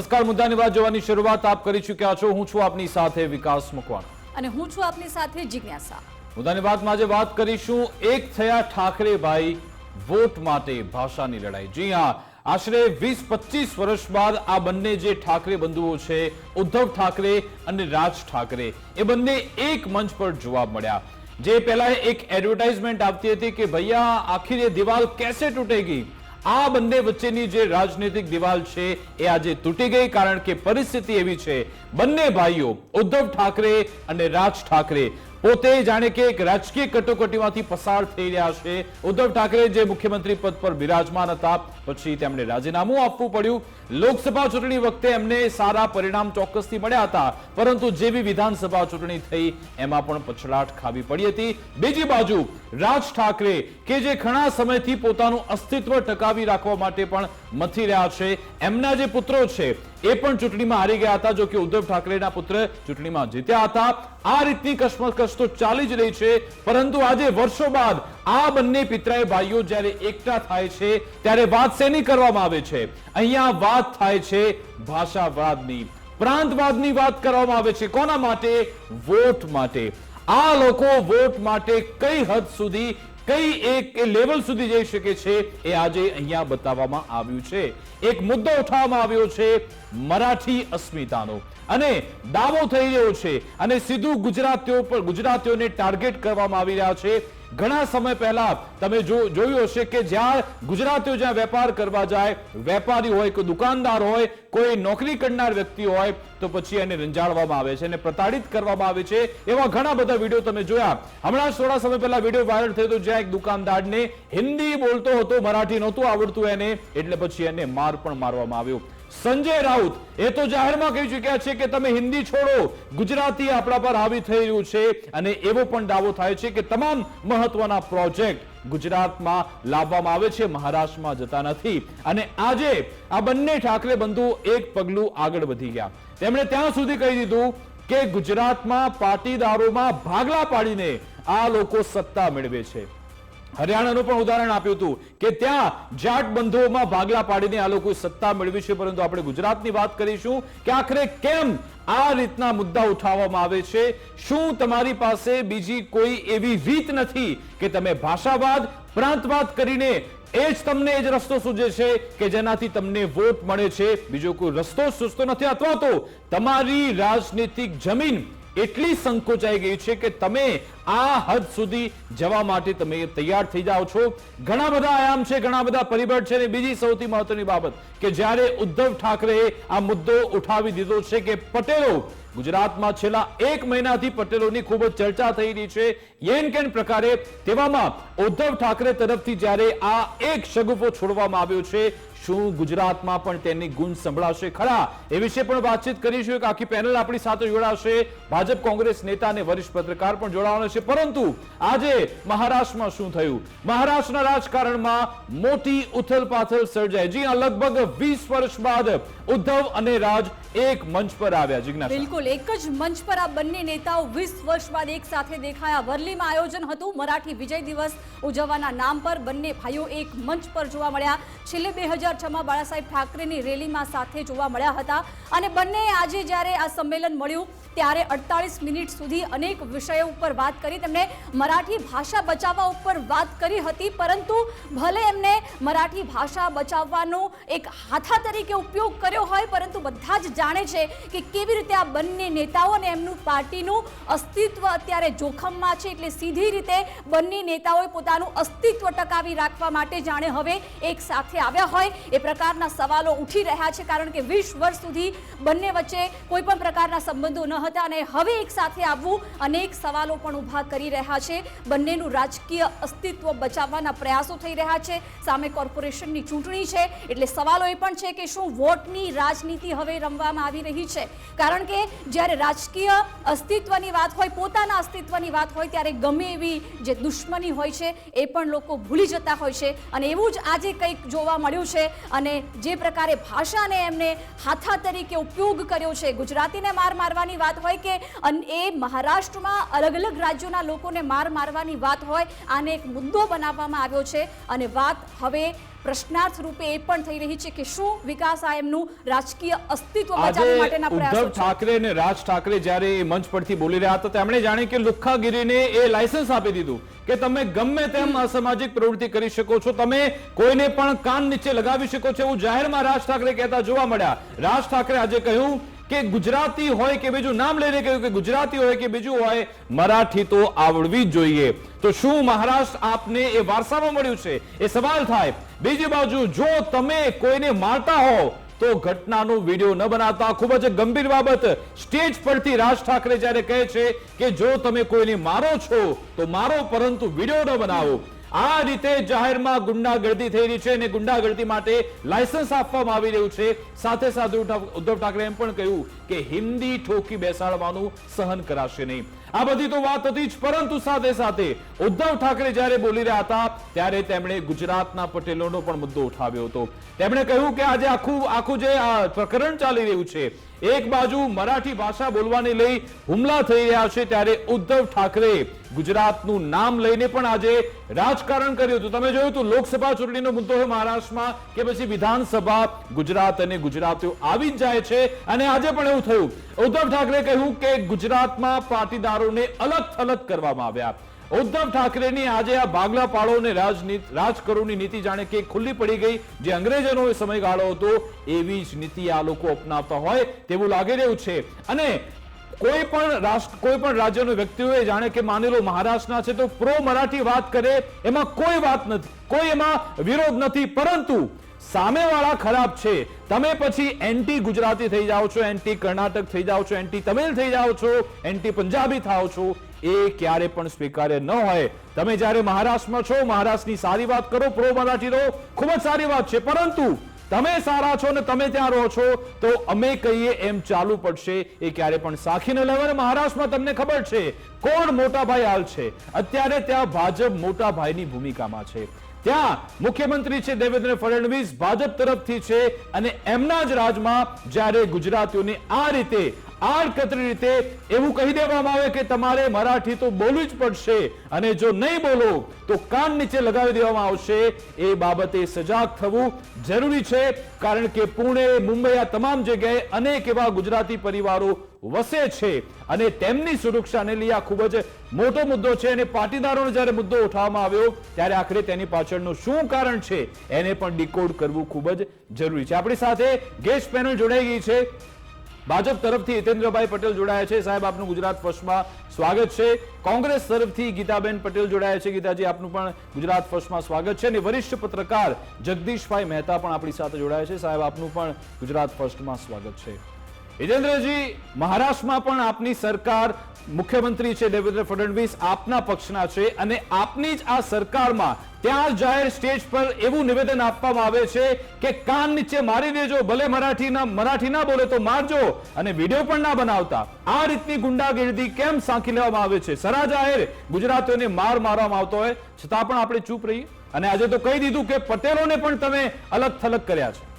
નમસ્કાર મુદ્દાની વાત જોવાની શરૂઆત આપ કરી ચૂક્યા છો. હું છું આપની સાથે વિકાસ મકવાણા. અને હું છું આપની સાથે જિજ્ઞાસા. મુદ્દાની વાતમાં આજે વાત કરીશું એક થયા ઠાકરેભાઈ વોટ માટે ભાષાની લડાઈ. જી હા આશરે વીસ પચીસ વર્ષ બાદ આ બંને જે ઠાકરે બંધુઓ છે ઉદ્ધવ ઠાકરે અને રાજ ઠાકરે એ બંને એક મંચ પર જોવા મળ્યા. જે પહેલા એક એડવર્ટાઇઝમેન્ટ આપતી હતી કે ભૈયા આખિર દિવાલ કેસે તૂટેગી? આ બંને વચ્ચેની જે રાજનીતિક દિવાલ છે એ આજે તૂટી ગઈ કારણ કે પરિસ્થિતિ એવી છે. બંને ભાઈઓ ઉદ્ધવ ઠાકરે અને રાજ ઠાકરે પોતે જાણે કે એક રાજકીય કટોકટીમાંથી પસાર થઈ રહ્યા છે. ઉદ્ધવ ઠાકરે જે મુખ્યમંત્રી પદ પર બિરાજમાન હતા પછી તેમણે રાજીનામું આપવું પડ્યું. લોકસભા ચૂંટણી વખતે એમને સારા પરિણામ ચોક્કસથી મળ્યા હતા. પરંતુ જેવી વિધાનસભા ચૂંટણી થઈ, એમાં પણ પછડાટ ખાવી પડી હતી. બીજી બાજુ, રાજ ઠાકરે કે જે ઘણા સમયથી પોતાનું અસ્તિત્વ ટકાવી રાખવા માટે પણ મથી રહ્યા છે, એમના જે પુત્રો છે, એ પણ ચૂંટણીમાં હારી ગયા હતા. જો કે ઉદ્ધવ ઠાકરેના પુત્ર ચૂંટણીમાં જીત્યા હતા. આ રીતની કશ્મકશ તો ચાલી જ રહી છે. પરંતુ આજે વર્ષો બાદ આ બંને પિતરાય ભાઈઓ જ્યારે એકઠા થાય છે, ત્યારે વાત શેની કરવામાં આવે છે? અહીંયા વાત થાય છે ભાષાવાદની. પ્રાંતવાદની વાત કરવામાં આવે છે કોના માટે? વોટ માટે. આ લોકો વોટ માટે કઈ હદ સુધી, કઈ એક લેવલ સુધી જઈ શકે છે એ આજે અહીંયા બતાવવામાં આવ્યું છે. એક મુદ્દો ઉઠાવવામાં આવ્યો છે મરાઠી અસ્મિતાનો. અને દાવો થઈ રહ્યો છે અને સીધું ગુજરાતીઓ પર, ગુજરાતીઓને ટાર્ગેટ કરવામાં આવી રહ્યા છે ઘણા સમય પહેલા તમે જોયું હશે કે જ્યાં ગુજરાતીઓ જ્યાં વેપાર કરવા જાય, વેપારી હોય, કોઈ દુકાનદાર હોય, કોઈ નોકરી કરનાર વ્યક્તિ હોય, તો પછી એને રંજાડવામાં આવે છે અને પ્રતાડિત કરવામાં આવે છે એવા ઘણા બધા વીડિયો તમે જોયા. હમણાં થોડા સમય પહેલા વીડિયો વાયરલ થયો હતો જ્યાં એક દુકાનદારને હિન્દી બોલતો હતો, મરાઠી નહોતું આવડતું એને, એટલે પછી એને માર પણ મારવામાં આવ્યો. સંજય રાઉત, એ તો જાહેરમાં કહી ચૂક્યા છે કે તમે હિન્દી છોડો. ગુજરાતી આપણા પર હાવી થઈ રહ્યું છે અને એવો પણ દાવો થાય છે કે તમામ મહત્વના પ્રોજેક્ટ ગુજરાતમાં લાવવામાં આવે છે, મહારાષ્ટ્રમાં જતા નથી. અને આજે આ બંને ઠાકરે બંધુ એક પગલું આગળ વધી ગયા. તેમણે ત્યાં સુધી કહી દીધું કે ગુજરાતમાં પાટીદારોમાં ભાગલા પાડીને આ લોકો સત્તા મેળવે છે. હરિયાણાનું પણ ઉદાહરણ આપ્યું હતું કે ત્યાં જાટ બંધુઓમાં ભાગલા પાડીને આ લોકોએ સત્તા મેળવી છે, પરંતુ આપણે ગુજરાતની વાત કરીશું કે આખરે કેમ આ રીતના મુદ્દા ઉઠાવવામાં આવે છે? શું તમારી પાસે બીજી કોઈ એવી રીત નથી કે તમે ભાષાવાદ, પ્રાંતવાદ કરીને એ જ તમને એ જ રસ્તો સૂજે છે કે જેનાથી તમને વોટ મળે છે? બીજો કોઈ રસ્તો સૂચતો નથી? અથવા તો તમારી રાજનીતિક જમીન એટલી સંકોચાઈ ગઈ છે કે તમે આ હદ સુધી જવા માટે તમે તૈયાર થઈ જાઓ છો. ઘણા બધા આયામ છે, ઘણા બધા પરિબળ છે અને બીજી સૌથી મહત્વની બાબત કે જ્યારે ઉદ્ધવ ઠાકરેએ આ મુદ્દો ઉઠાવી દીધો છે કે પટેલો ગુજરાતમાં છેલ્લા એક મહિનાથી પટેલોની ખૂબ જ ચર્ચા થઈ રહી છે. યેન કેન પ્રકારે તેવામાં ઉદ્ધવ ઠાકરે તરફથી જ્યારે આ એક શગુફો છોડવામાં આવ્યો છે શું ગુજરાતમાં પણ તેની ગુંજ સંભળાશે ખરા. એ વિશે પણ વાતચીત કરીશું. એક આખી પેનલ આપણી સાથે જોડાશે. ભાજપ કોંગ્રેસ નેતા અને વરિષ્ઠ પત્રકાર પણ જોડાવાના છે. પરંતુ આજે મહારાષ્ટ્રમાં શું થયું? મહારાષ્ટ્રના રાજકારણમાં મોટી ઉથલપાથલ સર્જાઈ. જી લગભગ વીસ વર્ષ બાદ ઉદ્ધવ અને રાજ એક મંચ પર આવ્યા. જિજ્ઞાસા. બિલકુલ, એક જ મંચ પર આ બંને નેતાઓ 20 વર્ષ બાદ એક સાથે દેખાયા. વરલીમાં આયોજન હતું. મરાઠી વિજય દિવસ ઉજવવાના નામ પર બંને ભાઈઓ એક મંચ પર જોવા મળ્યા. છેલ્લે બે 2014 કરાચામાં બાળાસાહેબ ઠાકરેની રેલીમાં સાથે જોવા મળ્યા હતા અને બંને આજે જ્યારે આ સંમેલન મળ્યું ત્યારે અડતાળીસ મિનિટ સુધી અનેક વિષયો ઉપર વાત કરી. તેમણે મરાઠી ભાષા બચાવવા ઉપર વાત કરી હતી, પરંતુ ભલે એમને મરાઠી ભાષા બચાવવાનો એક હાથા તરીકે ઉપયોગ કર્યો હોય, પરંતુ બધા જ જાણે છે કે કેવી રીતે આ બંને નેતાઓ અને એમનું પાર્ટીનું અસ્તિત્વ અત્યારે જોખમમાં છે. એટલે સીધી રીતે બંને નેતાઓએ પોતાનું અસ્તિત્વ ટકાવી રાખવા માટે જાણે હવે એક સાથે આવ્યા હોય. એ પ્રકારના સવાલો ઉઠી રહ્યા છે કારણ કે વીસ વર્ષ સુધી બંને વચ્ચે કોઈ પણ પ્રકારના સંબંધો ન હતા અને હવે એકસાથે આવવું અનેક સવાલો પણ ઊભા કરી રહ્યા છે. બંનેનું રાજકીય અસ્તિત્વ બચાવવાના પ્રયાસો થઈ રહ્યા છે. સામે કોર્પોરેશનની ચૂંટણી છે. એટલે સવાલો એ પણ છે કે શું વોટની રાજનીતિ હવે રમવામાં આવી રહી છે? કારણ કે જ્યારે રાજકીય અસ્તિત્વની વાત હોય, પોતાના અસ્તિત્વની વાત હોય, ત્યારે ગમે એવી જે દુશ્મની હોય છે, એ પણ લોકો ભૂલી જતા હોય છે. અને એવું જ આજે કંઈક જોવા મળ્યું છે અને જે પ્રકારે ભાષાને એમને હાથા તરીકે ઉપયોગ કર્યો છે, ગુજરાતીને માર મારવાની વાત હોય કે એ મહારાષ્ટ્રમાં અલગ અલગ રાજ્યોના લોકોને માર મારવાની વાત હોય, આને એક મુદ્દો બનાવવામાં આવ્યો છે. અને વાત હવે પ્રશ્નાર્થ રૂપે એ પણ થઈ રહી છે કે શું વિકાસ આ એમનું રાજકીય અસ્તિત્વ બચાવવા માટેના પ્રયાસો ઉદ્ધવ ઠાકરે અને રાજ ઠાકરે જ્યારે એ મંચ પરથી બોલી રહ્યા હતા તેમણે જાણે કે લુખ્ખાગીરીને એ લાયસન્સ આપી દીધું કે તમે ગમે તેમ અસામાજિક પ્રવૃત્તિ કરી શકો છો તમે કોઈને પણ કાન નીચે લગાવી શકો છો એવું જાહેરમાં રાજ ઠાકરે કહેતા જોવા મળ્યા. રાજ ઠાકરે આજે કહ્યું કે ગુજરાતી હોય કે બીજું નામ લઈને કહ્યું કે ગુજરાતી હોય કે બીજું હોય મરાઠી તો આવડવી જ જોઈએ. તો શું મહારાષ્ટ્ર આપને એ વારસામાં મળ્યું છે? એ સવાલ થાય. બીજી બાજુ, જો તમે કોઈને મારતા હો તો ઘટનાનો વીડિયો ન બનાવતા. ખૂબ જ ગંભીર બાબત. સ્ટેજ પરથી રાજ ઠાકરે જ્યારે કહે છે કે જો તમે કોઈને મારો છો, તો મારો, પરંતુ વીડિયો ન બનાવો. આ રીતે જાહેરમાં ગુંડાગર્દી થઈ રહી છે અને ગુંડાગર્દી માટે લાયસન્સ આપવામાં આવી રહ્યું છે. સાથે સાથે ઉદ્ધવ ઉદ્ધવ ઠાકરે એમ પણ કહ્યું કે હિન્દી ઠોકી બેસાડવાનું સહન કરાશે નહીં. આ બધી તો વાત હતી જ, પરંતુ સાથે સાથે ઉદ્ધવ ઠાકરે જ્યારે બોલી રહ્યા હતા, ત્યારે તેમણે ગુજરાતના પટેલોનો પણ મુદ્દો ઉઠાવ્યો હતો. તેમણે કહ્યું કે આજે આખું આખું જે પ્રકરણ ચાલી રહ્યું છે, એક બાજુ મરાઠી ભાષા બોલવાને લઈ હુમલા થઈ રહ્યા છે, ત્યારે ઉદ્ધવ ઠાકરે ગુજરાતનું નામ લઈને પણ આજે રાજકારણ કર્યું હતું. તમે જોયું હતું, લોકસભા ચૂંટણીનો મુદ્દો હોય મહારાષ્ટ્રમાં કે પછી વિધાનસભા, ગુજરાત અને ગુજરાતીઓ આવી જ જાય છે, અને આજે પણ એવું થયું. ઉદ્ધવ ઠાકરે કહ્યું કે ગુજરાતમાં પાટીદારોને અલગ થલગ કરવામાં આવ્યા. ઉદ્ધવ ઠાકરેની આજે આ ભાગલા પાડો અને રાજકરોની નીતિ જાણે કે ખુલ્લી પડી ગઈ. જે અંગ્રેજોનો સમયગાળો હતો, એવી જ નીતિ આ લોકો અપનાવતા હોય તેવું લાગી રહ્યું છે. અને કોઈ પણ રાષ્ટ્ર, કોઈ પણ રાજ્યનો વ્યક્તિઓએ જાણે કે માની લો મહારાષ્ટ્રના છે તો પ્રો મરાઠી વાત કરે, એમાં કોઈ વાત નથી, કોઈ એમાં વિરોધ નથી. પરંતુ સામેવાળા ખરાબ છે. તમે પછી એન્ટી ગુજરાતી થઈ જાઓ છો, એન્ટી કર્ણાટક થઈ જાઓ છો, એન્ટી તમિલ થઈ જાઓ છો, એન્ટી પંજાબી થાઓ છો, એ ક્યારે પણ સ્વીકાર્ય ન હોય. તમે જ્યારે મહારાષ્ટ્રમાં છો, મહારાષ્ટ્રની સારી વાત કરો, પ્રો મરાઠી રહો, ખૂબ જ સારી વાત છે. પરંતુ તમે સારા છો ને તમે ત્યાં રહો છો, તો અમે કહીએ એમ ચાલુ પડશે. એ ક્યારે પણ સાખીને લેવાને મહારાષ્ટ્રમાં તમને ખબર છે. કોણ મોટા ભાઈ હાલ છે? અત્યારે ત્યાં ભાજપ મોટા ભાઈની ભૂમિકામાં છે. ત્યાં મુખ્યમંત્રી છે દેવેન્દ્ર ફડણવીસ, ભાજપ તરફથી છે અને એમના જ રાજમાં જ્યારે ગુજરાતીઓને આ રીતે આડકતરી રીતે એવું કહી દેવામાં આવે કે તમારે મરાઠી તો બોલવું જ પડશે અને જો નહીં બોલો, તો કાન નીચે લગાવી દેવામાં આવશે. એ બાબતે સજાગ થવું જરૂરી છે, કારણ કે પુણે, મુંબઈ આ તમામ જગ્યાએ અનેક એવા ગુજરાતી પરિવારો વસે છે અને તેમની સુરક્ષાને લઈ આ ખૂબ જ મોટો મુદ્દો છે અને પાટીદારોનો જ્યારે મુદ્દો ઉઠાવવામાં આવ્યો, ત્યારે આખરે તેની પાછળનું શું કારણ છે, એને પણ ડીકોડ કરવું ખૂબ જ જરૂરી છે. આપણી સાથે ગેસ્ટ પેનલ જોડાઈ ગઈ છે. ભાજપ તરફથી હિતેન્દ્રભાઈ પટેલ જોડાયા છે. સાહેબ, આપનું ગુજરાત ફર્સ્ટમાં સ્વાગત છે. કોંગ્રેસ તરફથી ગીતાબેન પટેલ જોડાયા છે. ગીતાજી, આપનું પણ ગુજરાત ફર્સ્ટમાં સ્વાગત છે. અને વરિષ્ઠ પત્રકાર જગદીશભાઈ મહેતા પણ આપણી સાથે જોડાયા છે. સાહેબ, આપનું પણ ગુજરાત ફર્સ્ટમાં સ્વાગત છે. હિતેન્દ્રજી, મહારાષ્ટ્રમાં પણ આપની સરકાર મુખ્યમંત્રી છે દેવેન્દ્ર ફડણવીસ આપના પક્ષના છે અને આપની જ આ સરકારમાં ત્યાં જાહેર સ્ટેજ પર એવું નિવેદન આપવામાં આવે છે કે કાન નીચે મારી દેજો, ભલે મરાઠી ના મરાઠી ના બોલે તો મારજો અને વીડિયો પણ ના બનાવતા. આ રીતની ગુંડાગીર્દી કેમ સાંખી લેવામાં આવે છે? સરા જાહેર ગુજરાતીઓને માર મારવામાં આવતો હોય. છતાં પણ આપણે ચૂપ રહીએ. અને આજે તો કહી દીધું કે પટેલોને પણ તમે અલગ થલગ કર્યા છે.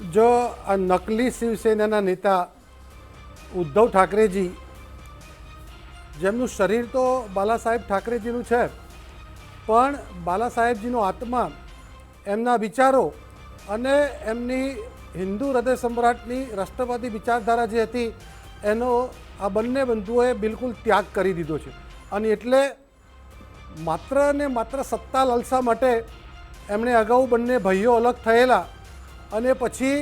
જો આ નકલી શિવસેનાના નેતા ઉદ્ધવ ઠાકરેજી, જેમનું શરીર તો બાલા સાહેબ ઠાકરેજીનું છે, પણ બાલા સાહેબજીનો આત્મા, એમના વિચારો અને એમની હિન્દુ હૃદય સમ્રાટની રાષ્ટ્રવાદી વિચારધારા જે હતી, એનો આ બંને બંધુઓએ બિલકુલ ત્યાગ કરી દીધો છે. અને એટલે માત્ર ને માત્ર સત્તા લાલસા માટે એમણે અગાઉ બંને ભાઈઓ અલગ થયેલા અને પછી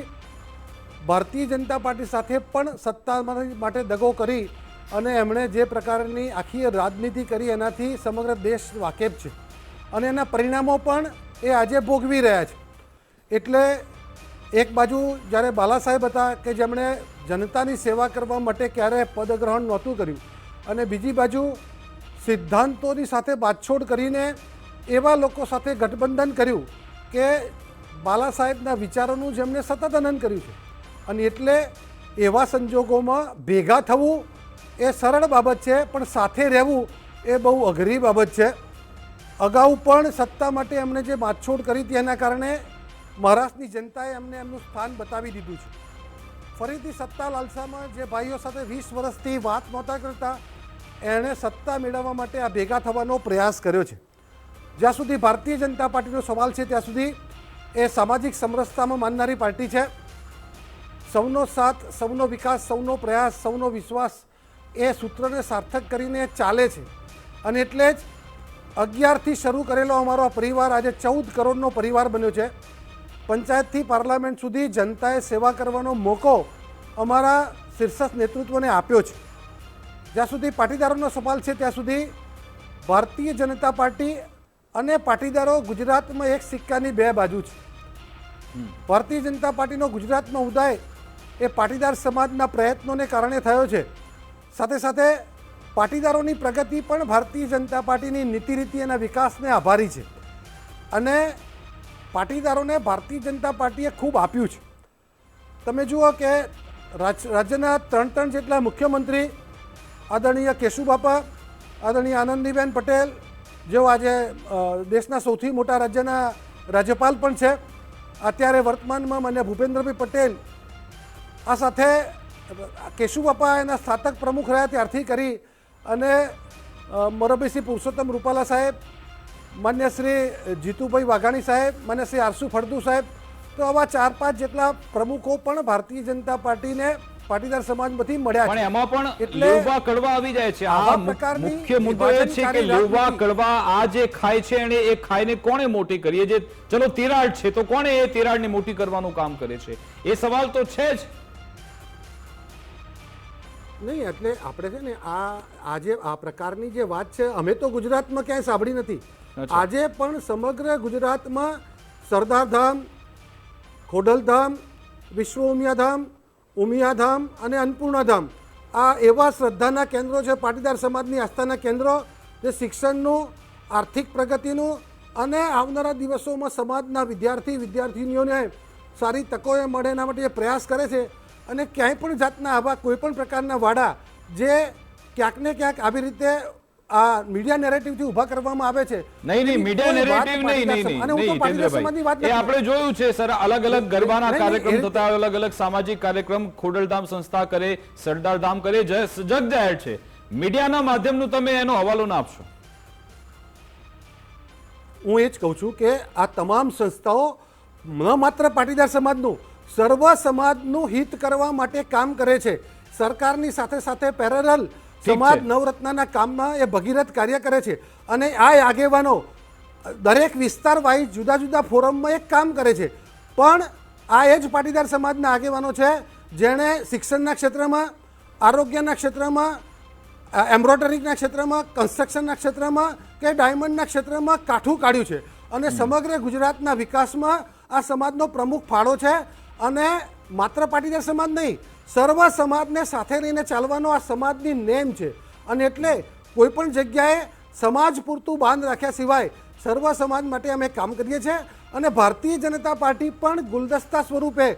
ભારતીય જનતા પાર્ટી સાથે પણ સત્તા માટે દગો કરી અને એમણે જે પ્રકારની આખી રાજનીતિ કરી એનાથી સમગ્ર દેશ વાકેફ છે. અને એના પરિણામો પણ એ આજે ભોગવી રહ્યા છે. એટલે એક બાજુ જ્યારે બાલા સાહેબ હતા કે જેમણે જનતાની સેવા કરવા માટે ક્યારે પદગ્રહણ નહોતું કર્યું અને બીજી બાજુ સિદ્ધાંતોની સાથે બાછોડ કરીને એવા લોકો સાથે ગઠબંધન કર્યું કે બાલા સાહેબના વિચારોનું જેમણે સતત હનન કર્યું છે. અને એટલે એવા સંજોગોમાં ભેગા થવું એ સરળ બાબત છે, પણ સાથે રહેવું એ બહુ અઘરી બાબત છે. અગાઉ પણ સત્તા માટે એમણે જે માછોડ કરી હતી એના કારણે મહારાષ્ટ્રની જનતાએ એમને એમનું સ્થાન બતાવી દીધું છે. ફરીથી સત્તા લાલસામાં જે ભાઈઓ સાથે વીસ વર્ષથી વાત નહોતા કરતા, એણે સત્તા મેળવવા માટે આ ભેગા થવાનો પ્રયાસ કર્યો છે. જ્યાં સુધી ભારતીય જનતા પાર્ટીનો સવાલ છે, ત્યાં સુધી એ સામાજિક સમરસતામાં માનનારી પાર્ટી છે. સૌનો સાથ, સૌનો વિકાસ, સૌનો પ્રયાસ, સૌનો વિશ્વાસ એ સૂત્રને સાર્થક કરીને ચાલે છે. અને એટલે જ અગિયારથી શરૂ કરેલો અમારો આ પરિવાર આજે ચૌદ કરોડનો પરિવાર બન્યો છે. પંચાયતથી પાર્લામેન્ટ સુધી જનતાએ સેવા કરવાનો મોકો અમારા શીર્ષક નેતૃત્વને આપ્યો છે. જ્યાં સુધી પાટીદારોનો સવાલ છે, ત્યાં સુધી ભારતીય જનતા પાર્ટી અને પાટીદારો ગુજરાતમાં એક સિક્કાની બે બાજુ છે. ભારતીય જનતા પાર્ટીનો ગુજરાતમાં ઉદય એ પાટીદાર સમાજના પ્રયત્નોને કારણે થયો છે. સાથે સાથે પાટીદારોની પ્રગતિ પણ ભારતીય જનતા પાર્ટીની નીતિ રીતિ અને વિકાસને આભારી છે. અને પાટીદારોને ભારતીય જનતા પાર્ટીએ ખૂબ આપ્યું છે. તમે જુઓ કે રાજ રાજ્યના ત્રણ ત્રણ જેટલા મુખ્યમંત્રી આદરણીય કેશુબાપા આદરણીય આનંદીબેન પટેલ જેઓ આજે દેશના સૌથી મોટા રાજ્યના રાજ્યપાલ પણ છે. અત્યારે વર્તમાનમાં મને ભૂપેન્દ્રભાઈ પટેલ આ સાથે કેશુબાપા એના સ્થાતક પ્રમુખ રહ્યા ત્યારથી કરી અને અ, શ્રી પુરુષોત્તમ રૂપાલા સાહેબ માન્ય શ્રી જીતુભાઈ વાઘાણી સાહેબ માન્ય શ્રી આરસુ ફળદુ સાહેબ તો આવા ચાર પાંચ જેટલા પ્રમુખો પણ ભારતીય જનતા પાર્ટીને પાટીદાર સમાજમાંથી મળ્યા પણ છે. એમાં પણ એટલે લેવા કડવા આવી જાય છે. આ પ્રકારની મુખ્ય મુદ્દો એ છે કે લેવા કડવા આ જે ખાય છે એને એ ખાઈને કોણે મોટી કરીએ જે ચલો તિરાડ છે તો કોણે એ તિરાડને મોટી કરવાનું કામ કરે છે? એ સવાલ તો છે જ. નહીં એટલે આપણે છે ને આ આજે આ પ્રકારની જે વાત છે અમે તો ગુજરાતમાં ક્યાંય સાંભળી નથી. આજે પણ સમગ્ર ગુજરાતમાં સરદારધામ ખોડલધામ વિશ્વ ઉમિયાધામ ઉમિયાધામ અને અન્નપૂર્ણાધામ. આ એવા શ્રદ્ધાના કેન્દ્રો છે, પાટીદાર સમાજની આસ્થાના કેન્દ્રો, જે શિક્ષણનું, આર્થિક પ્રગતિનું અને આવનારા દિવસોમાં સમાજના વિદ્યાર્થી વિદ્યાર્થીનીઓને સારી તકો એ મળે એના માટે પ્રયાસ કરે છે અને ક્યાંય પણ જાતના આવા કોઈ પણ પ્રકારના વાડા જે ક્યાંક ને ક્યાંક આવી રીતે આ મીડિયા નેરેટિવથી ઊભા કરવામાં આવે છે. નહીં નહીં મીડિયા નેરેટિવ નહીં નહીં નહીં ચંદ્રભાઈ એ આપણે જોયું છે સર અલગ અલગ ગરબાના કાર્યક્રમ થતા અલગ અલગ સામાજિક કાર્યક્રમ ખોડલધામ સંસ્થા કરે સરદારધામ કરે જગ જાહેર છે. મીડિયાના માધ્યમનું તમે એનો હવાલો ના આપશો. હું એ જ કહું છું કે આ તમામ સંસ્થાઓ ન માત્ર પાટીદાર સમાજનું સર્વ સમાજનું હિત કરવા માટે કામ કરે છે. સરકારની સાથે સાથે પેરેરલ છે. સમાજ નવરત્નના કામમાં એ ભગીરથ કાર્ય કરે છે અને આ આગેવાનો દરેક વિસ્તાર વાઇઝ જુદા જુદા ફોરમમાં એક કામ કરે છે. પણ આ એ જ પાટીદાર સમાજના આગેવાનો છે જેણે શિક્ષણના ક્ષેત્રમાં આરોગ્યના ક્ષેત્રમાં એમ્બ્રોઇડરીના ક્ષેત્રમાં કન્સ્ટ્રક્શનના ક્ષેત્રમાં કે ડાયમંડના ક્ષેત્રમાં કાઠું કાઢ્યું છે. અને સમગ્ર ગુજરાતના વિકાસમાં આ સમાજનો પ્રમુખ ફાળો છે અને માત્ર પાટીદાર સમાજ નહીં સર્વ સમાજને સાથે લઈને ચાલવાનો આ સમાજની નેમ છે. અને એટલે કોઈ પણ જગ્યાએ સમાજ પૂરતું બાંધ રાખ્યા સિવાય સર્વ સમાજ માટે અમે કામ કરીએ છીએ. અને ભારતીય જનતા પાર્ટી પણ ગુલદસ્તા સ્વરૂપે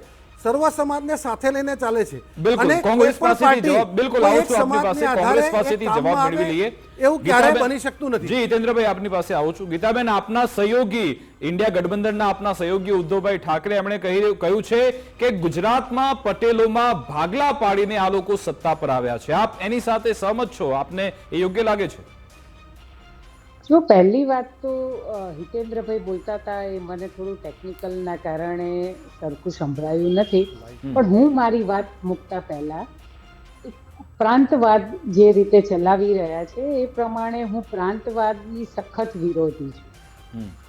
સર્વ સમાજને સાથે લઈને ચાલે છે. બિલકુલ. અને કોંગ્રેસ પાસેથી જવાબ બિલકુલ આવું છું આપની પાસે. કોંગ્રેસ પાસેથી જવાબ મેળવી લઈએ. એવું ક્યારે બની શકતું નથી. જી હિતેન્દ્રભાઈ આપની પાસે આવું છું. ગીતાબેન આપના સહયોગી ઇન્ડિયા ગઠબંધનના આપના સહયોગી ઉદ્ધવભાઈ ઠાકરે એમણે કહી કહ્યું છે કે ગુજરાતમાં પટેલોમાં ભાગલા પાડીને આ લોકો સત્તા પર આવ્યા છે. આપ એની સાથે સહમત છો? આપને એ યોગ્ય લાગે છે? જો પહેલી વાત તો હિતેન્દ્રભાઈ બોલતા હતા એ મને થોડું ટેકનિકલના કારણે સરખું સંભળાયું નથી. પણ હું મારી વાત મૂકતા પહેલા પ્રાંતવાદ જે રીતે ચલાવી રહ્યા છે એ પ્રમાણે હું પ્રાંતવાદની સખત વિરોધી છું.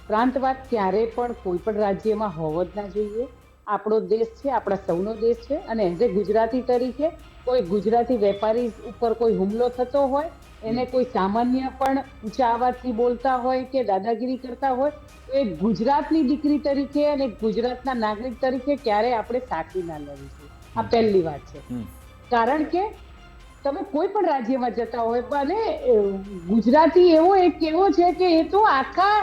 પ્રાંતવાદ ક્યારે પણ કોઈ પણ રાજ્યમાં હોવો જ ના જોઈએ. આપણો દેશ છે આપણા સૌનો દેશ છે અને એઝ એ ગુજરાતી તરીકે કોઈ ગુજરાતી વેપારી ઉપર કોઈ હુમલો થતો હોય એને કોઈ સામાન્ય પણ ઊંચા અવાજથી બોલતા હોય કે દાદાગીરી કરતા હોય તો એ ગુજરાતની દીકરી તરીકે અને ગુજરાતના નાગરિક તરીકે ક્યારે આપણે સાચી ના લેવી આ પહેલી વાત છે. કારણ કે તમે કોઈ પણ રાજ્યમાં જતા હોય અને ગુજરાતી એવો એક એવો છે કે એ તો આખા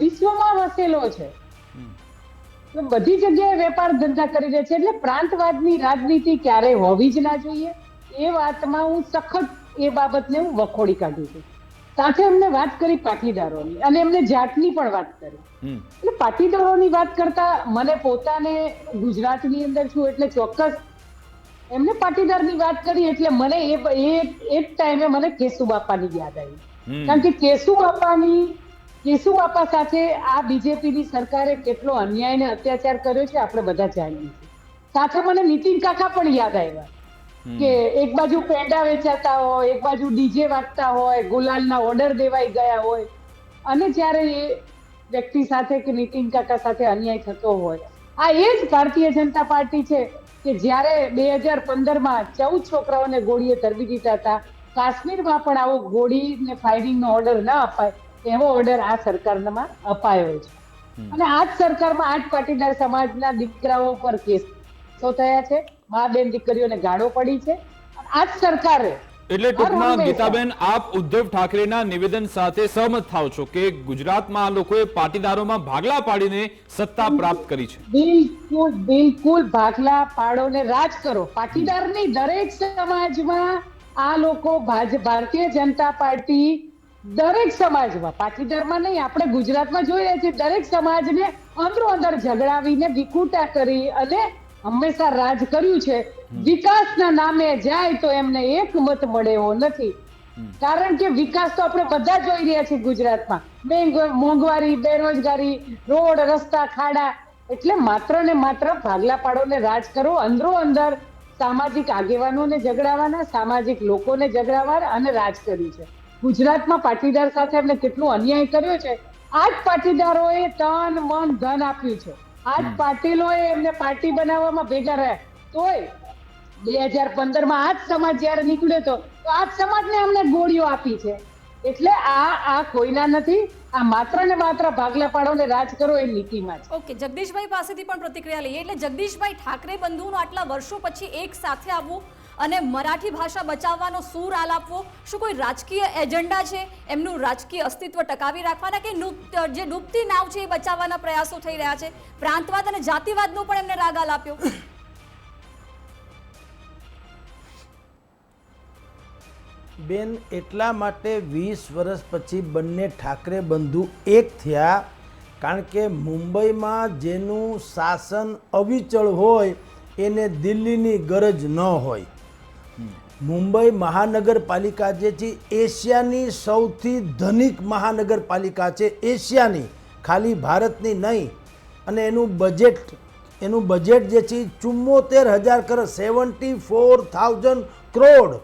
વિશ્વમાં વસેલો છે. બધી જગ્યાએ વેપાર ધંધા કરી રહ્યા છે એટલે પ્રાંતવાદની રાજનીતિ ક્યારે હોવી જ ના જોઈએ. એ વાતમાં હું સખત એ બાબતને હું વખોડી કાઢું છું. સાથે અમને વાત કરી પાટીદારોની અને એમને જાતની પણ વાત કરી. એટલે પાટીદારોની વાત કરતા મને પોતાને ગુજરાતની અંદર છું એટલે ચોક્કસ એમને પાટીદારની વાત કરી એટલે મને એ એ જ ટાઈમે મને કેશુ બાપાની યાદ આવી. કારણ કે કેશુ બાપાની કેશુ બાપા સાથે આ બીજેપીની સરકારે કેટલો અન્યાય ને અત્યાચાર કર્યો છે આપણે બધા જાણીએ છીએ. સાથે મને નીતિન કાકા પણ યાદ આવ્યા. કે એક બાજુ પેંડા વેચાતા હોય એક બાજુ ડીજે વાગતા હોય ગુલાલના ઓર્ડર દેવાઈ ગયા હોય. અને જ્યારે એ વ્યક્તિ સાથે કે નીતિન કાકા સાથે અન્યાય થતો હોય. આ એ જ ભારતીય જનતા પાર્ટી છે કે જ્યારે બે હજાર પંદરમાં ચૌદ છોકરાઓને ગોળીએ તરવી દીધા હતા કાશ્મીરમાં પણ આવો ગોળી ને ફાયરિંગનો ઓર્ડર ન અપાય એવો ઓર્ડર આ સરકારમાં અપાયો છે. અને આ જ સરકારમાં આઠ પાટીદાર સમાજના દીકરાઓ પર કેસો થયા છે. મા બેન દીકરીઓને ગાળો પડી છે. આ જ સરકારે એટલે ટૂંકમાં ગીતાબેન આપ ઉદ્ધવ ઠાકરેના નિવેદન સાથે સહમત થાવ છો કે ગુજરાતમાં આ લોકોએ પાટીદારોમાં ભાગલા પાડીને સત્તા પ્રાપ્ત કરી છે. બિલકુલ બિલકુલ ભાગલા પાડો ને રાજ કરો. પાટીદાર નહીં દરેક સમાજમાં આ લોકો ભારતીય જનતા પાર્ટી દરેક સમાજમાં પાટીદારમાં નહીં આપણે ગુજરાતમાં જોઈ રહ્યા છીએ દરેક સમાજને અંદરો અંદર ઝઘડાવીને વિખૂટા કરી અને હંમેશા રાજ કર્યું છે. વિકાસના નામે જાય તો એમને એક મત મળે એવો નથી કારણ કે વિકાસ તો આપણે બધા જોઈ રહ્યા છીએ ગુજરાતમાં. મોંઘવારી બેરોજગારી રોડ રસ્તા ખાડા. એટલે માત્ર ને માત્ર ભાગલા પાડો ને રાજ કરો અંદરો અંદર સામાજિક આગેવાનોને જગડાવાના સામાજિક લોકોને ઝઘડાવવાના અને રાજ કર્યું છે. ગુજરાતમાં પાટીદાર સાથે એમને કેટલો અન્યાય કર્યો છે? આ જ પાટીદારોએ તન મન ધન આપ્યું છે. આ જ પાટીલોએ એમને પાર્ટી બનાવવામાં ભેગા રહ્યા. તોય બે હજાર પંદરમાં આ જ સમાજ જયારે નીકળ્યો હતો તો આ જ સમાજને અમને ગોળીઓ આપી છે. એટલે આ આ કોઈના નથી આ માત્ર ને માત્ર ભાગલા પાડો ને રાજ કરો એ નીતિમાં છે. ઓકે જગદીશભાઈ પાસેથી પણ પ્રતિક્રિયા લઈએ. એટલે જગદીશભાઈ ઠાકરે બંધુનો આટલા વર્ષો પછી એક સાથે આવવું અને મરાઠી ભાષા બચાવવાનો સૂર આલાપવો શું કોઈ રાજકીય એજન્ડા છે? એમનું રાજકીય અસ્તિત્વ ટકાવી રાખવાના કે જે ડૂબતી નાવ છે એ બચાવવાના પ્રયાસો થઈ રહ્યા છે? પ્રાંતવાદ અને જાતિવાદનો પણ એમને રાગ આલાપ્યો બેન, એટલા માટે વીસ વર્ષ પછી બંને ઠાકરે બંધુ એક થયા. કારણ કે મુંબઈમાં જેનું શાસન અવિચળ હોય, એને દિલ્હીની ગરજ ન હોય. મુંબઈ મહાનગરપાલિકા જે છે, એશિયાની સૌથી ધનિક મહાનગરપાલિકા છે, એશિયાની. ખાલી ભારતની નહીં. અને એનું બજેટ એનું બજેટ જે છે, ચુમ્મોતેર હજાર crore seventy four thousand crore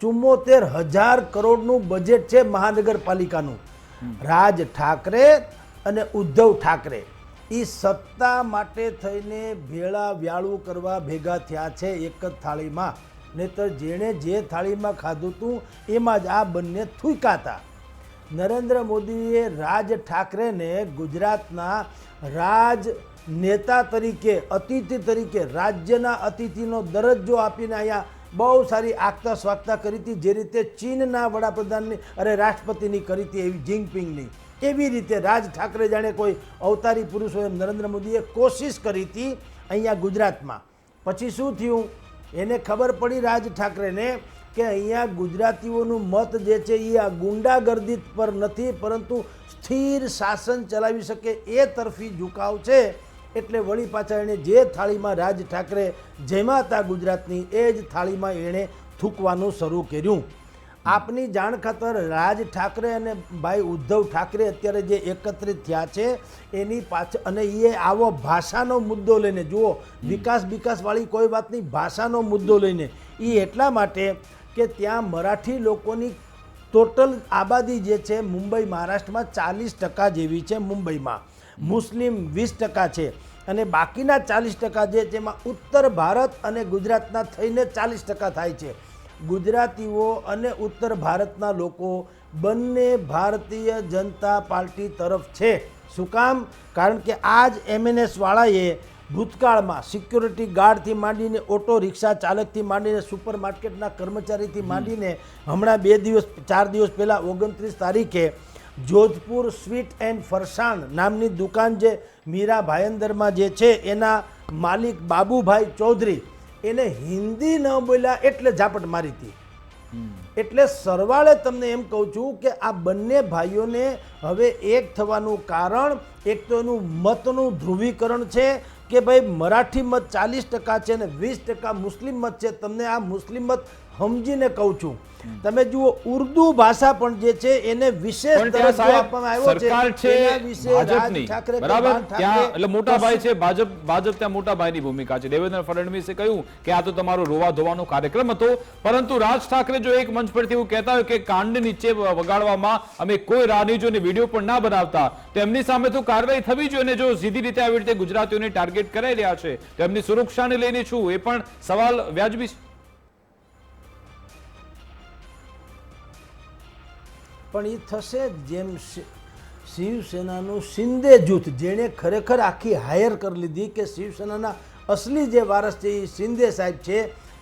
ચુમ્મોતેર હજાર કરોડનું બજેટ છે મહાનગરપાલિકાનું. રાજ ઠાકરે અને ઉદ્ધવ ઠાકરે. એ સત્તા માટે થઈને ભેળા વ્યાળું કરવા ભેગા થયા છે એક જ થાળીમાં. નહીતર જેણે જે થાળીમાં ખાધું હતું એમાં જ આ બંને થૂંકાતા. નરેન્દ્ર મોદીએ રાજ ઠાકરેને ગુજરાતના રાજ નેતા તરીકે, અતિથિ તરીકે, રાજ્યના અતિથિનો દરજ્જો આપીને અહીંયા બહુ સારી આગતા સ્વાગતા કરી હતી, જે રીતે ચીનના વડાપ્રધાનની અરે રાષ્ટ્રપતિની કરી હતી એવી જિંગપિંગની. એવી રીતે રાજ ઠાકરે જાણે કોઈ અવતારી પુરુષ એમ નરેન્દ્ર મોદીએ કોશિશ કરી હતી અહીંયા ગુજરાતમાં. પછી શું થયું? એને ખબર પડી રાજ ઠાકરેને કે અહીંયા ગુજરાતીઓનું મત જે છે એ આ ગુંડાગર્દી પર નથી, પરંતુ સ્થિર શાસન ચલાવી શકે એ તરફી ઝુકાવ છે. એટલે વળી પાછા એણે જે થાળીમાં રાજ ઠાકરે જમ્યા ગુજરાતની એ જ થાળીમાં એણે થૂકવાનું શરૂ કર્યું. આપની જાણ ખાતર રાજ ઠાકરે અને ભાઈ ઉદ્ધવ ઠાકરે અત્યારે જે એકત્રિત થયા છે, એની પાછળ અને એ આવો ભાષાનો મુદ્દો લઈને, જુઓ, વિકાસ વિકાસવાળી કોઈ વાત નહીં ભાષાનો મુદ્દો લઈને એ એટલા માટે કે ત્યાં મરાઠી લોકોની ટોટલ આબાદી જે છે, મુંબઈ મહારાષ્ટ્રમાં ચાલીસ ટકા જેવી છે મુંબઈમાં. મુસ્લિમ વીસ ટકા છે અને બાકીના ચાલીસ ટકા જે એમાં ઉત્તર ભારત અને ગુજરાતના થઈને ચાલીસ ટકા થાય છે. ગુજરાતીઓ અને ઉત્તર ભારતના લોકો બંને ભારતીય જનતા પાર્ટી તરફ છે. શું કામ? કારણ કે આ જ એમએનએસવાળાએ ભૂતકાળમાં સિક્યોરિટી ગાર્ડથી માંડીને ઓટો રિક્ષા ચાલકથી માંડીને સુપર માર્કેટના કર્મચારીથી માંડીને હમણાં બે દિવસ ચાર દિવસ પહેલાં ઓગણત્રીસ તારીખે જોધપુર સ્વીટ એન્ડ ફરસાણ નામની દુકાન જે મીરા ભાયંદરમાં જે છે એના માલિક બાબુભાઈ ચૌધરી એને હિન્દી ન બોલ્યા એટલે ઝાપટ મારી હતી. એટલે સરવાળે તમને એમ કહું છું કે આ બંને ભાઈઓને હવે એક થવાનું કારણ એક તો એનું મતનું ધ્રુવીકરણ છે કે ભાઈ મરાઠી મત ચાલીસ ટકા છે ને વીસ ટકા મુસ્લિમ મત છે. તમને આ મુસ્લિમ મત સમજીને કહું છું. તમે જુઓ ઉર્દુ ભાષા પણ જે છે એને વિશેષ દરજ્જો આપવામાં આવ્યો છે. સરકાર છે ભાજપની. બરાબર? ત્યાં એટલે મોટા ભાઈ છે ભાજપ ભાજપ ત્યાં મોટા ભાઈની ભૂમિકા છે. દેવેન્દ્ર ફડણવીસે કહ્યું કે આ તો તમારો રોવા ધોવાનો કાર્યક્રમ હતો પરંતુ રાજ ઠાકરે જો એક મંચ પરથી એવું કહેતા હોય કે કાંડ નીચે વગાડવામાં અમે કોઈ રાજનીતિઓને વીડિયો પણ ના બનાવતા તો એમની સામે તો કાર્યવાહી થવી જોઈએ અને જો સીધી રીતે આવી રીતે ગુજરાતીઓને ટાર્ગેટ કરાઈ રહ્યા છે તો એમની સુરક્ષાને લઈને શું? એ પણ સવાલ વ્યાજબી છે પણ એ થશે જેમ શિવસેનાનું શિંદે જૂથ જેણે ખરેખર આખી હાયર કરી લીધી કે શિવસેનાના અસલી જે વારસ છે એ શિંદે સાહેબ છે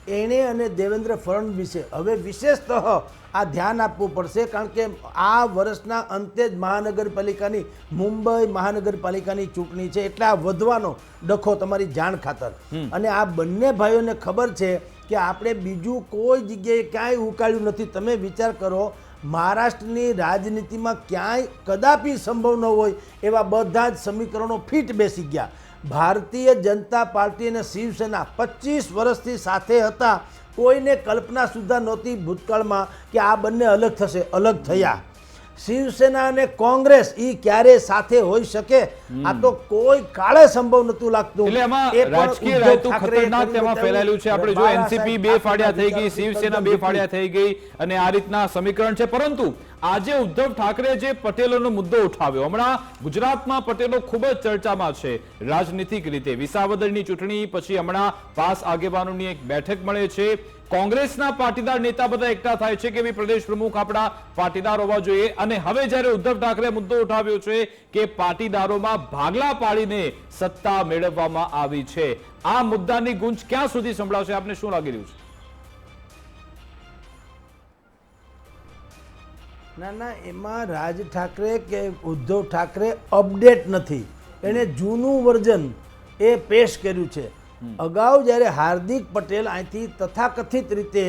એણે અને દેવેન્દ્ર ફડણવીસે. હવે વિશેષતઃ આ ધ્યાન આપવું પડશે કારણ કે આ વર્ષના અંતે જ મહાનગરપાલિકાની મુંબઈ મહાનગરપાલિકાની ચૂંટણી છે એટલે આ વધવાનો ડખો તમારી જાણ ખાતર. અને આ બંને ભાઈઓને ખબર છે કે આપણે બીજું કોઈ જગ્યાએ ક્યાંય ઉકાળ્યું નથી. તમે વિચાર કરો મહારાષ્ટ્રની રાજનીતિમાં ક્યાંય કદાપી સંભવ ન હોય એવા બધા જ સમીકરણો ફિટ બેસી ગયા. ભારતીય જનતા પાર્ટી અને શિવસેના પચીસ વર્ષથી સાથે હતા. કોઈને કલ્પના સુદ્ધા નહોતી ભૂતકાળમાં કે આ બંને અલગ થશે, અલગ થયા. શિવસેના અને કોંગ્રેસ ઈ ક્યારે સાથે હોઈ શકે. આ તો કોઈ કાળે સંભવ નતું લાગતું. એટલે એમાં રાજકીય રહેતું ખતરનાક તેમાં ફેલાયેલું છે. આપણે જો એનસીપી બે ફાડ્યા થઈ ગઈ શિવસેના બે ફાડ્યા થઈ ગઈ અને આ રીતના સમીકરણ છે. પરંતુ આજે ઉદ્ધવ ઠાકરે જે પટેલોનો મુદ્દો ઉઠાવ્યો હમણાં ગુજરાતમાં પટેલો ખૂબ જ ચર્ચામાં છે રાજનીતિક રીતે. વિસાવદરની ચૂંટણી પછી હમણાં પાસ આગેવાનોની એક બેઠક મળે છે. કોંગ્રેસના પાટીદાર નેતા બધા એકઠા થાય છે કે ભાઈ પ્રદેશ પ્રમુખ આપણા પાટીદાર હોવા જોઈએ? અને હવે જ્યારે ઉદ્ધવ ઠાકરે મુદ્દો ઉઠાવ્યો છે કે પાટીદારોમાં ભાગલા પાડીને સત્તા મેળવવામાં આવી છે, આ મુદ્દાની ગુંજ ક્યાં સુધી સંભળાવશે આપને શું લાગી રહ્યું છે? ના ના, એમાં રાજ ઠાકરે કે ઉદ્ધવ ઠાકરે અપડેટ નથી. એણે જૂનું વર્ઝન એ પેશ કર્યું છે. અગાઉ જ્યારે હાર્દિક પટેલ અહીંથી તથાકથિત રીતે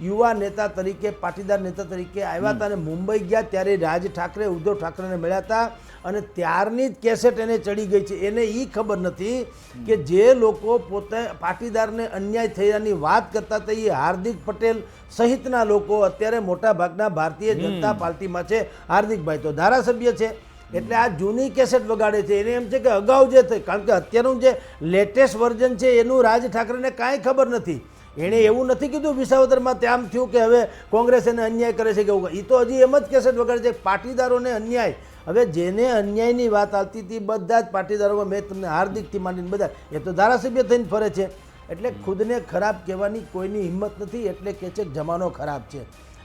યુવા નેતા તરીકે પાટીદાર નેતા તરીકે આવ્યા હતા અને મુંબઈ ગયા ત્યારે રાજ ઠાકરે ઉદ્ધવ ઠાકરેને મળ્યા હતા અને ત્યારની જ કેસેટ એને ચડી ગઈ છે. એને એ ખબર નથી કે જે લોકો પોતે પાટીદારને અન્યાય થયાની વાત કરતા હતા એ હાર્દિક પટેલ સહિતના લોકો અત્યારે મોટાભાગના ભારતીય જનતા પાર્ટીમાં છે. હાર્દિકભાઈ તો ધારાસભ્ય છે. એટલે આ જૂની કેસેટ વગાડે છે. એને એમ છે કે અગાઉ જે થઈ કારણ કે અત્યારનું જે લેટેસ્ટ વર્ઝન છે, એનું રાજ ઠાકરેને કાંઈ ખબર નથી. એણે એવું નથી કીધું વિસાવદરમાં તેમ થયું કે હવે કોંગ્રેસ એને અન્યાય કરે છે કે એવું. એ તો હજી એમ જ કેસેટ વગાડે છે. પાટીદારોને અન્યાય. હવે જેને અન્યાયની વાત આવતી હતી, બધા જ પાટીદારોમાં મેં તમને હાર્દિકથી માંડીને બધા, એ તો ધારાસભ્ય થઈને ફરે છે. એટલે ખુદને ખરાબ કહેવાની કોઈની હિંમત નથી, એટલે કે છે જમાનો ખરાબ છે.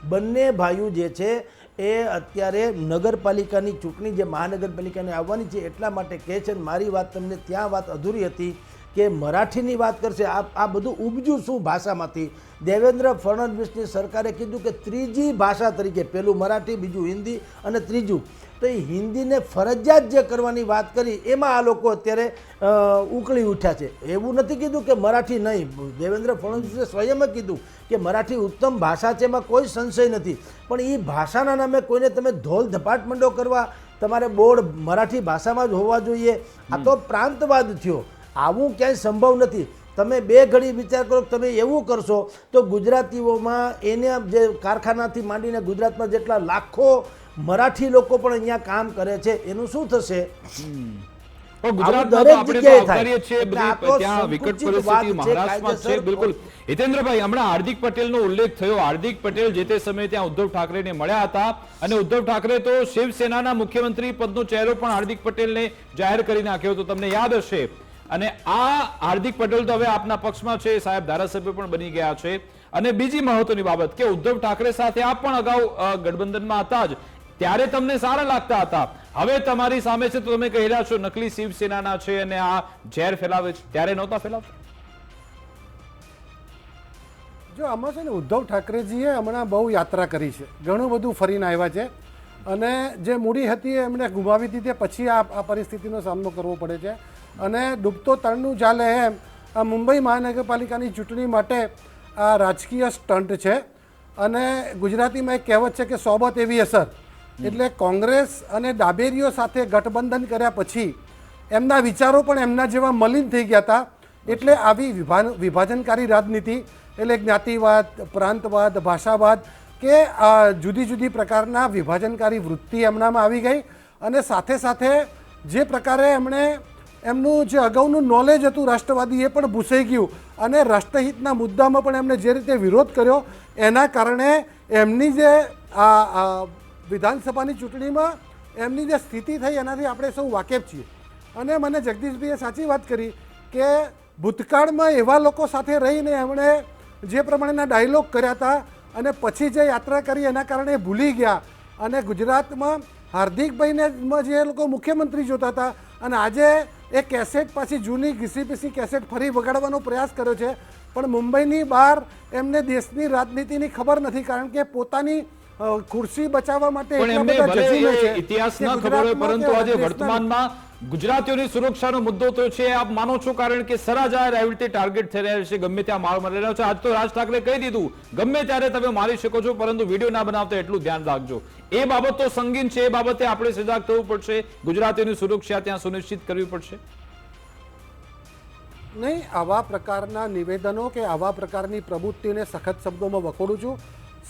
બંને ભાઈઓ જે છે એ અત્યારે નગરપાલિકાની ચૂંટણી જે મહાનગરપાલિકાને આવવાની છે એટલા માટે કહે છે મારી વાત તમને ત્યાં વાત અધૂરી હતી કે મરાઠીની વાત કરશે. આ આ બધું ઉપજ્યું શું ભાષામાંથી? દેવેન્દ્ર ફડણવીસની સરકારે કીધું કે ત્રીજી ભાષા તરીકે, પેલું મરાઠી, બીજું હિન્દી અને ત્રીજું. તો એ હિન્દીને ફરજિયાત જે કરવાની વાત કરી, એમાં આ લોકો અત્યારે ઉકળી ઉઠ્યા છે. એવું નથી કીધું કે મરાઠી નહીં. દેવેન્દ્ર ફડણવીસે સ્વયં કીધું કે મરાઠી ઉત્તમ ભાષા છે, એમાં કોઈ સંશય નથી. પણ એ ભાષાના નામે કોઈને તમે ધોલ ધપાટમંડો કરવા, તમારે બોર્ડ મરાઠી ભાષામાં જ હોવા જોઈએ. આ તો પ્રાંતવાદ થયો. આવું ક્યાંય સંભવ નથી. તમે બે ઘડી વિચાર કરો તમે એવું કરશો તો ગુજરાતીઓમાં એને જે કારખાનાથી માંડીને ગુજરાતમાં જેટલા લાખો મરાઠી લોકો પણ અહીંયા કામ કરે છે એનું શું થશે? હિતેન્દ્રભાઈ હમણાં હાર્દિક પટેલનો ઉલ્લેખ થયો. હાર્દિક પટેલ જે તે સમયે ત્યાં ઉદ્ધવ ઠાકરેને મળ્યા હતા. અને ઉદ્ધવ ઠાકરે તો શિવસેનાના મુખ્યમંત્રી પદનો ચહેરો પણ હાર્દિક પટેલને જાહેર કરી નાખ્યો હતો. તમને યાદ હશે. અને આ હાર્દિક પટેલ તો હવે આપના પક્ષમાં છે, સાહેબ ધારાસભ્ય પણ બની ગયા છે. અને બીજી મહત્વની બાબત કે ઉદ્ધવ ઠાકરે સાથે આપ પણ અગાઉ ગઠબંધનમાં હતા જ. ત્યારે તમને સારા લાગતા હતા. હવે તમારી સામે છે તો તમે કહી રહ્યા છો, નકલી શિવસેનાના છે અને આ ઝેર ફેલાવે છે. ત્યારે નહોતા ફેલાવતા? જો આમાં છે ને ઉદ્ધવ ઠાકરેજીએ હમણાં બહુ યાત્રા કરી છે. ઘણું બધું ફરીને આવ્યા છે. અને જે મૂડી હતી એમણે ગુમાવી હતી પછી આ આ પરિસ્થિતિનો સામનો કરવો પડે છે. અને ડૂબતો તળનું ચાલે એમ આ મુંબઈ મહાનગરપાલિકાની ચૂંટણી માટે આ રાજકીય સ્ટન્ટ છે. અને ગુજરાતીમાં એક કહેવત છે કે સોબત એવી અસર. એટલે કોંગ્રેસ અને ડાબેરીઓ સાથે ગઠબંધન કર્યા પછી એમના વિચારો પણ એમના જેવા મલિન થઈ ગયા હતા. એટલે આવી વિભાજનકારી રાજનીતિ, એટલે જ્ઞાતિવાદ, પ્રાંતવાદ, ભાષાવાદ કે જુદી જુદી પ્રકારના વિભાજનકારી વૃત્તિ એમનામાં આવી ગઈ અને સાથે સાથે જે પ્રકારે એમણે એમનું જે અગાઉનું નોલેજ હતું રાષ્ટ્રવાદી એ પણ ભૂસાઈ ગયું અને રાષ્ટ્રહિતના મુદ્દામાં પણ એમણે જે રીતે વિરોધ કર્યો, એના કારણે એમની જે આ વિધાનસભાની ચૂંટણીમાં એમની જે સ્થિતિ થઈ એનાથી આપણે સૌ વાકેફ છીએ. અને મને જગદીશભાઈએ સાચી વાત કરી કે ભૂતકાળમાં એવા લોકો સાથે રહીને એમણે જે પ્રમાણેના ડાયલોગ કર્યા હતા અને પછી જે યાત્રા કરી એના કારણે ભૂલી ગયા. અને ગુજરાતમાં હાર્દિકભાઈને જે લોકો મુખ્યમંત્રી જોતા હતા અને આજે એ કેસેટ પાછી જૂની ઘીસી પીસી કેસેટ ફરી વગાડવાનો પ્રયાસ કર્યો છે. પણ મુંબઈની બહાર એમને દેશની રાજનીતિની ખબર નથી કારણ કે પોતાની ખુરશી બચાવવા માટે ઇતિહાસ ન ખબર હોય પરંતુ આજે વર્તમાનમાં ગુજરાતીઓની સુરક્ષાનો મુદ્દો તો છે આપ માનો છો કારણ કે સરા જાહેર આવી રીતે ટાર્ગેટ થઈ રહ્યા છે ગમે ત્યાં માર મળી રહ્યો છે. આજ તો રાજ ઠાકરે કહી દીધું ગમે ત્યારે તમે મારી શકો છો પરંતુ વીડિયો ના બનાવતા એટલું ધ્યાન રાખજો. એ બાબત તો સંગીન છે એ બાબતે આપણે સજાગ થવું પડશે ગુજરાતીઓની સુરક્ષા ત્યાં સુનિશ્ચિત કરવી પડશે. નહીં આવા પ્રકારના નિવેદનો કે આવા પ્રકારની પ્રવૃત્તિને સખત શબ્દોમાં વખોડું છું.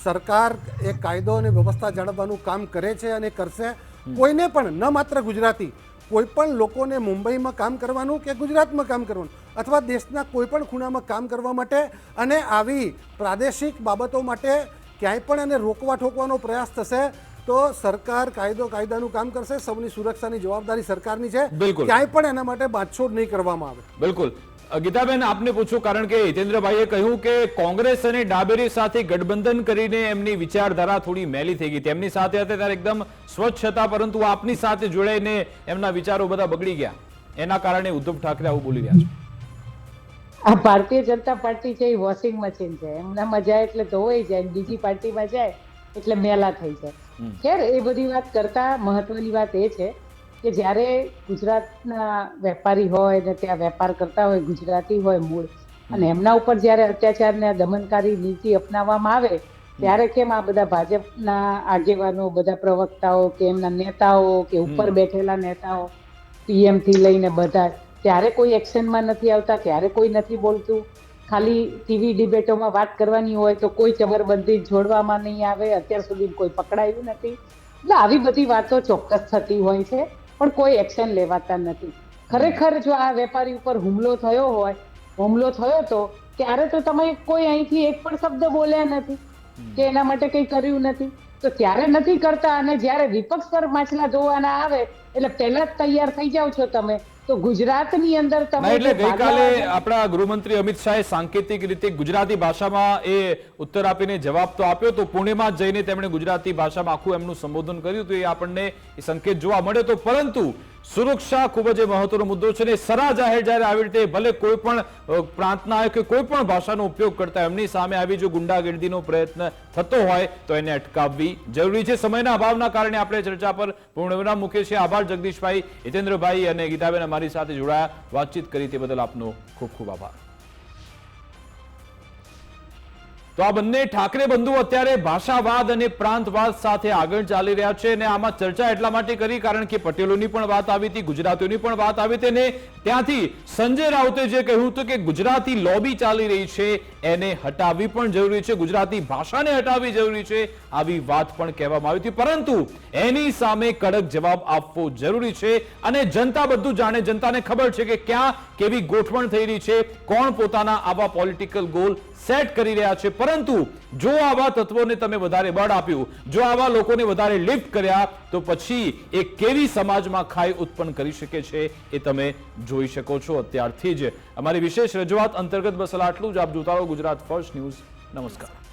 સરકાર એ કાયદો અને વ્યવસ્થા જાળવવાનું કામ કરે છે અને કરશે. કોઈને પણ ન માત્ર ગુજરાતી કોઈ પણ લોકોને મુંબઈમાં કામ કરવાનું કે ગુજરાતમાં કામ કરવાનું? અથવા દેશના કોઈ પણ ખૂણામાં કામ કરવા માટે અને આવી પ્રાદેશિક બાબતો માટે ક્યાંય પણ એને રોકવા ઠોકવાનો પ્રયાસ થશે તો સરકાર કાયદો કાયદાનું કામ કરશે સૌની સુરક્ષાની જવાબદારી સરકારની છે. ક્યાંય પણ એના માટે બાંધછોડ નહીં કરવામાં આવે. બિલકુલ. ગીતાબેન આપને પૂછું કારણ કે હિતેન્દ્રભાઈએ કહ્યું કે કોંગ્રેસ અને ડાબેરી સાથે ગઠબંધન કરીને એમની વિચારધારા થોડી મેલી થઈ ગઈ. તેમની સાથે હતા ત્યારે એકદમ સ્વચ્છ હતા પરંતુ આપની સાથે જોડાઈને એમના વિચારો બધા બગડી ગયા. એના કારણે ઉદ્ધવ ઠાકરે આવું બોલી રહ્યા છે. આ ભારતીય જનતા પાર્ટી છે એ વોશિંગ મશીન છે. એમનામાં જાય એટલે ધોવાઈ જાય બીજી પાર્ટીમાં જાય એટલે મેલા થઈ જાય. ખેર એ બધી વાત કરતા મહત્વની વાત એ છે કે જ્યારે ગુજરાતના વેપારી હોય ને ત્યાં વેપાર કરતા હોય ગુજરાતી હોય મૂળ અને એમના ઉપર જ્યારે અત્યાચાર ને દમનકારી નીતિ અપનાવવામાં આવે ત્યારે કેમ આ બધા ભાજપના આગેવાનો બધા પ્રવક્તાઓ કે એમના નેતાઓ કે ઉપર બેઠેલા નેતાઓ પીએમથી લઈને બધા ત્યારે કોઈ એક્શનમાં નથી આવતા ત્યારે કોઈ નથી બોલતું. ખાલી ટીવી ડિબેટોમાં વાત કરવાની હોય તો કોઈ ચબરબંધી જોડવામાં નહીં આવે અત્યાર સુધી કોઈ પકડાયું નથી. એટલે આવી બધી વાતો ચોક્કસ થતી હોય છે. પણ કોઈ એક્શન લેવાતા નથી. ખરેખર જો આ વેપારી ઉપર હુમલો થયો હોય હુમલો થયો તો ત્યારે તો તમે કોઈ અહીંથી એક પણ શબ્દ બોલ્યા નથી કે એના માટે કંઈ કર્યું નથી. તો ત્યારે નથી કરતા અને જ્યારે વિપક્ષ પર માછલા ધોવાના આવે એટલે પહેલા જ તૈયાર થઈ જાવ છો તમે. તો ગુજરાતની અંદર તમે એટલે ગઈકાલે આપણા ગૃહમંત્રી અમિત શાહે સાંકેતિક રીતે ગુજરાતી ભાષામાં એ ઉત્તર આપીને જવાબ તો આપ્યો તો પુણેમાં જઈને તેમણે ગુજરાતી ભાષામાં આખું એમનું સંબોધન કર્યું તો એ આપણને સંકેત જોવા મળે તો પરંતુ સુરક્ષા ખૂબ જ મહત્વનો મુદ્દો છે ને સરા જાહેર જ્યારે આવી રીતે ભલે કોઈ પણ પ્રાંતના કે કોઈ પણ ભાષાનો ઉપયોગ કરતા એમની સામે આવી જો ગુંડાગીર્દીનો પ્રયત્ન થતો હોય, તો એને અટકાવવી જરૂરી છે. સમયના અભાવના કારણે આપણે ચર્ચા પર પૂર્ણ વિરામ મૂકીએ છીએ. આભાર જગદીશભાઈ, હિતેન્દ્રભાઈ અને ગીતાબેન અમારી સાથે જોડાયા. વાતચીત કરી તે બદલ આપનો ખૂબ ખૂબ આભાર. તો આ બંને ઠાકરે બંધુ અત્યારે ભાષાવાદ અને પ્રાંતવાદ સાથે આગળ ચાલી રહ્યા છે અને આમાં ચર્ચા એટલા માટે કરી કારણ કે પટેલોની પણ વાત આવી હતી, ગુજરાતીઓની પણ વાત આવી હતી અને ત્યાંથી સંજય રાઉતે જે કહ્યું હતું કે ગુજરાતી લોબી ચાલી રહી છે, એને હટાવવી પણ જરૂરી છે, ગુજરાતી ભાષાને હટાવવી જરૂરી છે, આવી વાત પણ કહેવામાં આવી હતી. પરંતુ એની સામે કડક જવાબ આપવો જરૂરી છે અને જનતા બધું જાણે, જનતાને ખબર છે કે ક્યાં કેવી ગોઠવણ થઈ રહી છે, કોણ પોતાના આવા પોલિટિકલ ગોલ સેટ કરી રહ્યા છે. પરંતુ જો આવા તત્વોને તમે વધારે બળ આપ્યું, જો આવા લોકોને વધારે લિફ્ટ કર્યા, તો પછી એ કેવી સમાજમાં ખાઈ ઉત્પન્ન કરી શકે છે એ તમે જોઈ શકો છો અત્યારથી જ. અમારી વિશેષ રજૂઆત અંતર્ગત બસ આટલું જ. આપ જોતા રહો ગુજરાત ફર્સ્ટ ન્યૂઝ. નમસ્કાર.